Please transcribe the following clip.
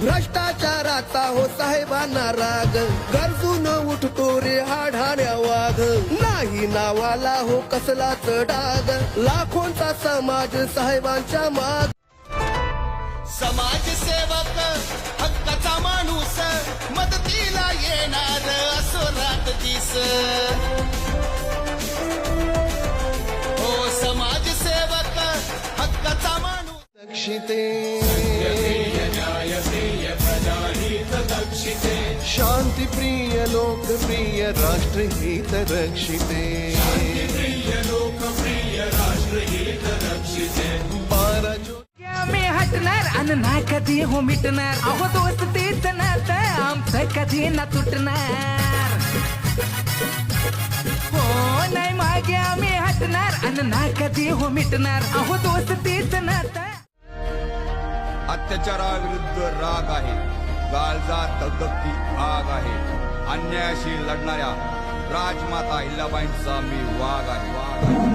भ्रष्टाचाराचा हो साहेबांना राग. गरजून उठतो रे हाढाण्या वाघ. नाही नावाला हो कसलाच डाग. लाखोंचा समाज साहेबांच्या माग. समाजसेवक हक्काचा माणूस मदतीला येणार असो रात दिस. हो समाजसेवक हक्काचा माणूस. दक्षिते शांतीप्रिय लोकप्रिय राष्ट्रहित रक्षिते। बारा जो मी हटणार आणि नाही कधी हो मिटणार अहो दोस्त तेच नात आमचं कधी ना तुटणार हो नाही मागे आम्ही हटणार आणि नाही कधी हो मिटणार अहो दोस्त तेच नात अत्याचाराविरुद्ध राग आहे. गालजा तगदगती आग आहे. अन्यायाशी लढणाऱ्या राजमाता हिल्लाबाईंचा मी वाघ आहे वाघ आहे.